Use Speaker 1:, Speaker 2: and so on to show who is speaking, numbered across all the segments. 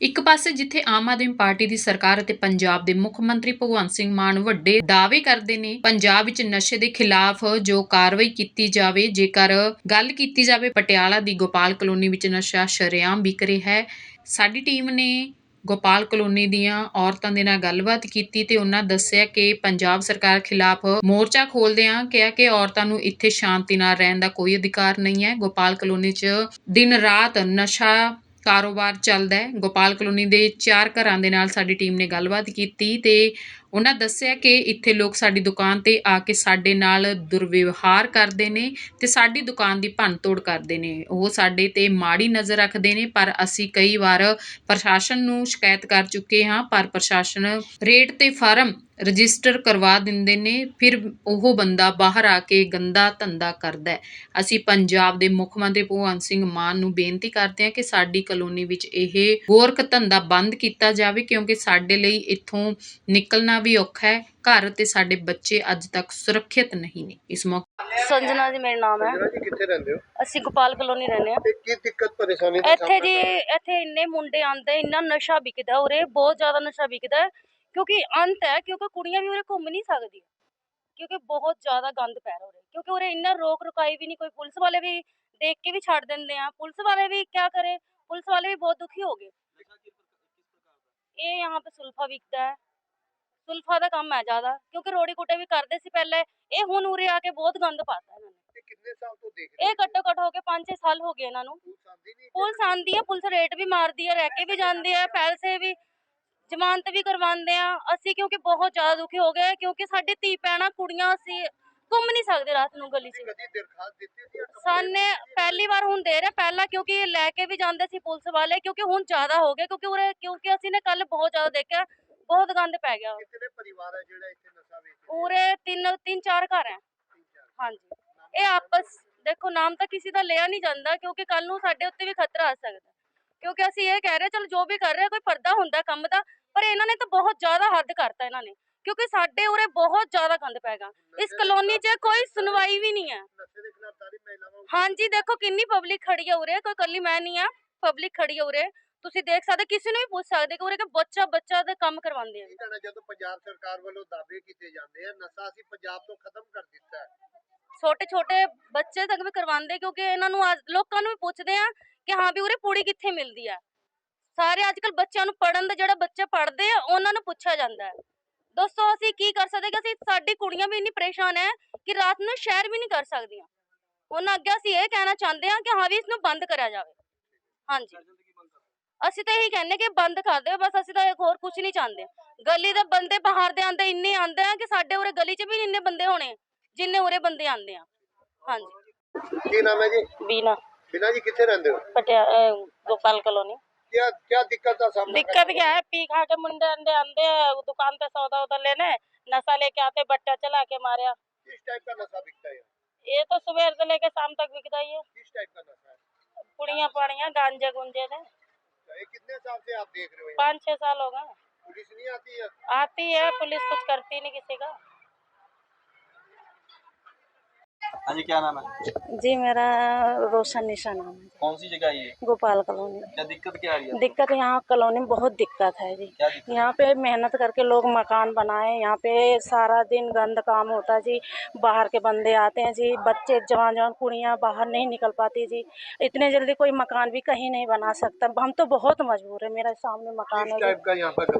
Speaker 1: ਇੱਕ ਪਾਸੇ ਜਿੱਥੇ ਆਮ ਆਦਮੀ ਪਾਰਟੀ ਦੀ ਸਰਕਾਰ ਅਤੇ ਪੰਜਾਬ ਦੇ ਮੁੱਖ ਮੰਤਰੀ ਭਗਵੰਤ ਸਿੰਘ ਮਾਨ ਵੱਡੇ ਦਾਅਵੇ ਕਰਦੇ ਨੇ, ਪੰਜਾਬ ਵਿੱਚ ਨਸ਼ੇ ਦੇ ਖਿਲਾਫ ਜੋ ਕਾਰਵਾਈ ਕੀਤੀ ਜਾਵੇ, ਜੇਕਰ ਗੱਲ ਕੀਤੀ ਜਾਵੇ ਪਟਿਆਲਾ ਦੀ ਗੋਪਾਲ ਕਲੋਨੀ ਵਿੱਚ ਨਸ਼ਾ ਸ਼ਰੇਆਮ ਵਿਕ ਰਿਹਾ ਹੈ, ਸਾਡੀ ਟੀਮ ਨੇ ਗੋਪਾਲ ਕਲੋਨੀ ਦੀਆਂ ਔਰਤਾਂ ਦੇ ਨਾਲ ਗੱਲਬਾਤ ਕੀਤੀ ਤੇ ਉਹਨਾਂ ਦੱਸਿਆ ਕਿ ਪੰਜਾਬ ਸਰਕਾਰ ਖਿਲਾਫ ਮੋਰਚਾ ਖੋਲਦਿਆਂ ਕਿਹਾ ਕਿ ਔਰਤਾਂ ਨੂੰ ਇੱਥੇ ਸ਼ਾਂਤੀ ਨਾਲ ਰਹਿਣ ਦਾ ਕੋਈ ਅਧਿਕਾਰ ਨਹੀਂ ਹੈ। ਗੋਪਾਲ ਕਲੋਨੀ 'ਚ ਦਿਨ ਰਾਤ ਨਸ਼ਾ ਕਾਰੋਬਾਰ ਚੱਲਦਾ ਗੋਪਾਲ ਕਲੋਨੀ ਦੇ ਚਾਰ ਘਰਾਂ ਦੇ ਨਾਲ ਸਾਡੀ ਟੀਮ ਨੇ ਗੱਲਬਾਤ ਕੀਤੀ ਅਤੇ ਉਹਨਾਂ ਦੱਸਿਆ ਕਿ ਇੱਥੇ ਲੋਕ ਸਾਡੀ ਦੁਕਾਨ ਤੇ ਆ ਕੇ ਸਾਡੇ ਨਾਲ ਦੁਰਵਿਵਹਾਰ ਕਰਦੇ ਨੇ ਤੇ ਸਾਡੀ ਦੁਕਾਨ ਦੀ ਭੰਨਤੋੜ ਕਰਦੇ ਨੇ। ਉਹ ਸਾਡੇ ਤੇ ਮਾੜੀ ਨਜ਼ਰ ਰੱਖਦੇ ਨੇ, ਪਰ ਅਸੀਂ ਕਈ ਵਾਰ ਪ੍ਰਸ਼ਾਸਨ ਨੂੰ ਸ਼ਿਕਾਇਤ ਕਰ ਚੁੱਕੇ ਹਾਂ, ਪਰ ਪ੍ਰਸ਼ਾਸਨ ਰੇਟ ਤੇ ਫਾਰਮ ਰਜਿਸਟਰ ਕਰਵਾ ਦਿੰਦੇ ਨੇ, ਫਿਰ ਉਹ ਬੰਦਾ ਬਾਹਰ ਆ ਕੇ ਗੰਦਾ ਧੰਦਾ ਕਰਦਾ ਹੈ। ਅਸੀਂ ਪੰਜਾਬ ਦੇ ਮੁੱਖ ਮੰਤਰੀ ਭਗਵੰਤ ਸਿੰਘ ਮਾਨ ਨੂੰ ਬੇਨਤੀ ਕਰਦੇ ਹਾਂ ਕਿ ਸਾਡੀ ਕਲੋਨੀ ਵਿੱਚ ਇਹ ਗੋਰਖ ਧੰਦਾ ਬੰਦ ਕੀਤਾ ਜਾਵੇ, ਕਿਉਂਕਿ ਸਾਡੇ ਲਈ ਇੱਥੋਂ ਨਿਕਲਣਾ ਵੀ ਔਖਾ ਹੈ। ਘਰ ਅਤੇ ਸਾਡੇ ਬੱਚੇ ਅੱਜ ਤੱਕ ਸੁਰੱਖਿਅਤ ਨਹੀਂ ਨੇ। ਇਸ ਮੌਕੇ
Speaker 2: ਸੰਜਨਾ ਜੀ ਮੇਰਾ ਨਾਮ ਹੈ।
Speaker 3: ਜੀ ਕਿੱਥੇ ਰਹਿੰਦੇ ਹੋ?
Speaker 2: ਅਸੀਂ ਗੋਪਾਲ ਕਲੋਨੀ ਰਹਿੰਦੇ
Speaker 3: ਹਾਂ। ਕੀ ਦਿੱਕਤ ਪਰੇਸ਼ਾਨੀ ਦਾ
Speaker 2: ਇੱਥੇ ਜੀ ਇੱਥੇ ਇੰਨੇ ਮੁੰਡੇ ਆਉਂਦੇ ਇੰਨਾ ਨਸ਼ਾ ਵਿਕਦਾ ਉਰੇ ਬਹੁਤ ਜ਼ਿਆਦਾ ਨਸ਼ਾ ਵਿਕਦਾ ਕਿਉਂਕਿ ਅੰਤ ਹੈ ਕਿਉਂਕਿ ਕੁੜੀਆਂ ਵੀ ਉਰੇ ਘੁੰਮ ਨਹੀਂ ਸਕਦੀ ਕਿਉਂਕਿ ਬਹੁਤ ਜ਼ਿਆਦਾ ਗੰਦ ਪੈ ਰਿਹਾ ਉਰੇ। ਕਿਉਂਕਿ ਉਰੇ ਇੰਨਾ ਰੋਕ ਰੁਕਾਈ ਵੀ ਨਹੀਂ ਕੋਈ ਪੁਲਿਸ ਵਾਲੇ ਵੀ ਦੇਖ ਕੇ ਵੀ ਛੱਡ ਦਿੰਦੇ ਆ। ਪੁਲਿਸ ਵਾਲੇ ਵੀ ਕਿਆ ਕਰੇ? ਪੁਲਿਸ ਵਾਲੇ ਵੀ ਬਹੁਤ ਦੁਖੀ ਹੋ ਗਏ। ਇਹ ਯਹਾਂ पे ਸੁਲਫਾ ਵਿਕਦਾ ਹੈ। ਸੁਲਫਾ ਦਾ ਕੰਮ ਹੈ ਜ਼ਿਆਦਾ ਕਿਉਂਕਿ ਰੋੜੀ ਕੁੱਟੇ ਵੀ ਕਰਦੇ ਸੀ ਪਹਿਲੇ ਇਹ ਹੁਣ ਉਰੇ ਆ ਕੇ ਬਹੁਤ ਗੰਦ ਪਾਤਾ ਇਹਨਾਂ ਨੇ।
Speaker 3: ਤੇ ਕਿੰਨੇ ਸਾਲ ਤੋਂ ਦੇਖ ਰਹੇ
Speaker 2: ਇਹ ਘੱਟੋ ਘੱਟ ਹੋ ਕੇ 5-6 ਸਾਲ ਹੋ ਗਏ ਇਹਨਾਂ ਨੂੰ।
Speaker 3: ਪੁਲਿਸ ਆਂਦੀ
Speaker 2: ਹੈ ਪੁਲਿਸ ਰੇਟ ਵੀ ਮਾਰਦੀ ਹੈ ਰਹਿ ਕੇ ਵੀ ਜਾਂਦੇ ਆ ਪੈਸੇ ਵੀ ਜ਼ਮਾਨਤ ਵੀ ਕਰਵਾਉਂਦੇ ਆ। ਅਸੀਂ ਕਿਉਂਕਿ ਬਹੁਤ ਜ਼ਿਆਦਾ ਦੁਖੀ ਹੋ ਗਏ ਕਿਉਂਕਿ ਸਾਡੇ ਧੀ ਭੈਣਾਂ ਕੁੜੀਆਂ ਅਸੀਂ ਘੁੰਮ ਨਹੀਂ ਸਕਦੇ ਰਾਤ ਨੂੰ ਗਲੀ 'ਚ।
Speaker 3: ਕਦੀ ਦਰਖਾਸਤ ਦਿੱਤੀ ਸੀ ਜਾਂ complaint
Speaker 2: ਸਾਨੇ ਪਹਿਲੀ ਵਾਰ ਹੁਣ ਦੇ ਰਹੇ ਪਹਿਲਾਂ ਕਿਉਂਕਿ ਲੈ ਕੇ ਵੀ ਜਾਂਦੇ ਸੀ ਪੁਲਿਸ ਵਾਲੇ ਕਿਉਂਕਿ ਹੁਣ ਜ਼ਿਆਦਾ ਹੋ ਗਏ ਕਿਉਂਕਿ ਉਰੇ ਕਿਉਂਕਿ ਅਸੀਂ ਨੇ ਕੱਲ ਬਹੁਤ ਜ਼ਿਆਦਾ ਦੇਖਿਆ ਬਹੁਤ ਗੰਦ ਪੈ ਗਿਆ।
Speaker 3: ਕਿਤਨੇ ਪਰਿਵਾਰ ਹੈ ਜਿਹੜਾ ਇੱਥੇ ਨਸ਼ਾ ਵੇਚਦੇ
Speaker 2: ਪੂਰੇ ਤਿੰਨ ਤਿੰਨ ਚਾਰ ਘਰ ਹੈ। ਹਾਂਜੀ। ਇਹ ਆਪਸ ਦੇਖੋ ਨਾਮ ਤਾਂ ਕਿਸੇ ਦਾ ਲਿਆ ਨਹੀਂ ਜਾਂਦਾ ਕਿਉਂਕਿ ਕੱਲ ਨੂੰ ਸਾਡੇ ਉੱਤੇ ਵੀ ਖਤਰਾ ਆ ਸਕਦਾ। ਕਿਉਂਕਿ ਅਸੀਂ ਇਹ ਕਹਿ ਰਹੇ ਚਲ ਜੋ ਵੀ ਕਰ ਰਹੇ ਕੋਈ ਪਰਦਾ ਹੁੰਦਾ ਕੰਮ ਦਾ ਪਰ ਇਹਨਾਂ ਨੇ ਤਾਂ ਬਹੁਤ ਜ਼ਿਆਦਾ ਹੱਦ ਕਰਤਾ ਇਹਨਾਂ ਨੇ। ਕਿਉਂਕਿ ਸਾਡੇ ਉਰੇ ਬਹੁਤ ਜ਼ਿਆਦਾ ਗੰਦ ਪੈਗਾ ਇਸ ਕਲੋਨੀ 'ਚ ਕੋਈ ਸੁਣਵਾਈ ਵੀ ਨਹੀਂ ਹੈ। ਹਾਂਜੀ ਦੇਖੋ ਕਿੰਨੀ ਪਬਲਿਕ ਖੜੀ ਹੈ ਉਰੇ। ਕੋਈ ਕੱਲੀ ਮੈਂ ਨਹੀਂ ਆ ਪਬਲਿਕ ਖੜੀ ਹੈ ਉਰੇ। ਤੁਸੀਂ ਦੇਖ ਸਕਦੇ ਕਿਸੇ ਨੂੰ ਵੀ ਪੁੱਛ ਸਕਦੇ ਕਿ ਉਰੇ ਕਿ ਬੱਚਾ ਬੱਚਾ ਦੇ ਕੰਮ ਕਰਵਾਉਂਦੇ ਆ।
Speaker 3: ਕੀ ਕਹਿਣਾ ਜਦੋਂ ਪੰਜਾਬ ਸਰਕਾਰ ਵੱਲੋਂ ਦਾਅਵੇ ਕੀਤੇ ਜਾਂਦੇ ਆ ਨਸ਼ਾ ਅਸੀਂ ਪੰਜਾਬ ਤੋਂ ਖਤਮ ਕਰ ਦਿੱਤਾ ਹੈ।
Speaker 2: ਛੋਟੇ ਛੋਟੇ ਬੱਚੇ ਤੱਕ ਵੀ ਕਰਵਾਉਂਦੇ ਕਿਉਂਕਿ ਇਹਨਾਂ ਨੂੰ ਅੱਜ ਲੋਕਾਂ ਨੂੰ ਵੀ ਪੁੱਛਦੇ ਆ ਕਿ ਹਾਂ ਵੀ ਉਰੇ ਪੂੜੀ ਕਿੱਥੇ ਮਿਲਦੀ ਆ। ਸਾਰੇ ਅੱਜ ਕੱਲ ਬੱਚਿਆਂ ਨੂੰ ਪੜਨ ਦਾ ਜਿਹੜਾ ਬੱਚੇ ਪੜਦੇ ਆ ਉਹਨਾਂ ਨੂੰ ਪੁੱਛਿਆ ਜਾਂਦਾ ਹੈ। ਦੋਸਤੋ ਅਸੀਂ ਕੀ ਕਰ ਸਕਦੇ ਕਿ ਅਸੀਂ ਸਾਡੀ ਕੁੜੀਆਂ ਵੀ ਇੰਨੀ ਪਰੇਸ਼ਾਨ ਹੈ ਕਿ ਰਾਤ ਨੂੰ ਸ਼ਹਿਰ ਵੀ ਨਹੀਂ ਕਰ ਸਕਦੀਆਂ। ਉਹਨਾਂ ਅੱਗੇ ਅਸੀਂ ਇਹ ਕਹਿਣਾ ਚਾਹੁੰਦੇ ਹਾਂ ਕਿ ਹਾਂ ਵੀ ਇਸ ਨੂੰ ਬੰਦ ਕਰਿਆ ਜਾਵੇ। ਹਾਂਜੀ। ਅਸੀਂ ਤਾਂ ਇਹੀ ਕਹਿੰਦੇ ਕਿ ਬੰਦ ਕਰ ਦਿਓ ਬਸ ਅਸੀਂ ਤਾਂ ਇੱਕ ਹੋਰ ਕੁਝ ਨਹੀਂ ਚਾਹੁੰਦੇ ਗਲੀ ਦੇ ਬੰਦੇ ਬਾਹਰ ਦੇ ਆਂਦੇ ਇੰਨੇ ਆਂਦੇ ਆ ਕਿ ਸਾਡੇ ਉਰੇ ਗਲੀ 'ਚ ਵੀ ਇੰਨੇ ਬੰਦੇ ਹੋਣੇ ਜਿੰਨੇ ਉਰੇ ਬੰਦੇ ਆਂਦੇ ਆ ਹਾਂਜੀ
Speaker 3: ਕੀ ਨਾਮ ਹੈ ਜੀ
Speaker 2: बीना
Speaker 3: ਬਿਨਾ ਜੀ ਕਿੱਥੇ ਰਹਿੰਦੇ ਹੋ
Speaker 2: पटिया अ, गोपाल कॉलोनी
Speaker 3: क्या क्या दिक्कत का सामना
Speaker 2: दिक्कत क्या है पी खा के मुंडे अंडे आंदे दुकान पे सौदा उदा लेने नशा लेके आते बट्टा चला के मारे
Speaker 3: किस टाइप का नशा बिकता है
Speaker 2: ये तो सुबह से लेके शाम तक बिकता ही है
Speaker 3: किस टाइप का नशा है
Speaker 2: पुड़िया पाड़िया गांजे गुंजे ने
Speaker 3: ये कितने साल से आप देख रहे हो यहाँ?
Speaker 2: पाँच छह साल हो गए
Speaker 3: पुलिस नहीं आती है
Speaker 2: आती है पुलिस कुछ करती नहीं किसी का
Speaker 4: हाँ जी क्या नाम है?
Speaker 2: जी मेरा रोशन निशा नाम है
Speaker 4: कौन सी जगह ये?
Speaker 2: गोपाल कॉलोनी।
Speaker 4: क्या दिक्कत क्या आ रही है?
Speaker 2: दिक्कत यहाँ कॉलोनी में बहुत दिक्कत है जी। यहाँ पे मेहनत करके लोग मकान बनाए यहाँ पे सारा दिन गंद काम होता है जी। बाहर के बंदे आते हैं जी बच्चे जवान जवान कुड़ियाँ बाहर नहीं निकल पाती जी। इतने जल्दी कोई मकान भी कहीं नहीं बना सकता। हम तो बहुत मजबूर है मेरे सामने मकान है
Speaker 3: यहाँ पर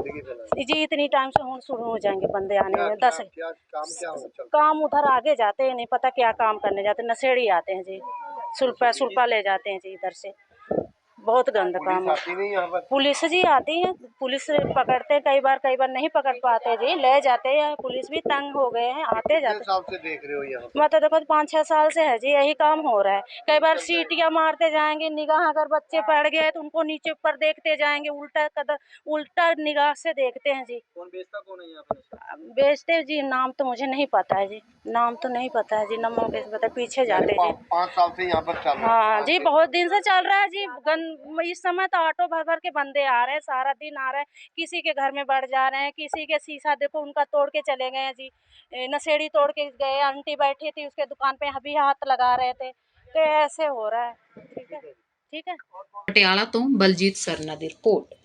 Speaker 2: जी इतनी टाइम से हम शुरू हो जाएँगे बंदे आने में दस
Speaker 3: हो
Speaker 2: काम उधर आगे जाते हैं नहीं पता क्या काम करने जाते नशेड़ी आते हैं जी सुल्पा सुल्पा ले जाते हैं जी इधर से बहुत गंद काम
Speaker 3: पुलिस
Speaker 2: है पुलिस जी आती है पुलिस पकड़ते हैं, कई बार कई बार नहीं पकड़ पाते जी। ले जाते हैं पुलिस भी तंग हो गए हैं आते जाते
Speaker 3: देख रहे हो यहाँ पर?
Speaker 2: मैं तो देखो पाँच छः साल से है जी यही काम हो रहा है। कई बार सीटियाँ मारते जाएँगे निगाह अगर बच्चे पड़ गए तो उनको नीचे ऊपर देखते जाएँगे उल्टा कदम उल्टा निगाह से देखते हैं जी।
Speaker 4: कौन बेचता कौन है यहाँ
Speaker 2: बेचते जी नाम तो मुझे नहीं पता है जी। नाम तो नहीं पता है जी नमो पता पीछे जाते जी।
Speaker 3: पाँच साल से यहाँ पर है।
Speaker 2: हाँ जी बहुत दिन से चल रहा है जी गन इस समय तो ऑटो भर भर के बंदे आ रहे हैं, सारा दिन आ रहे हैं, किसी के घर में बढ़ जा रहे हैं, किसी के शीशा देखो, उनका तोड़ के चले गए हैं जी। नशेड़ी तोड़ के गए आंटी बैठी थी उसके दुकान पे, अभी हाथ लगा रहे थे तो ऐसे हो रहा है, ठीक है ठीक है।
Speaker 1: पटियाला तो बलजीत सरना रिपोर्ट।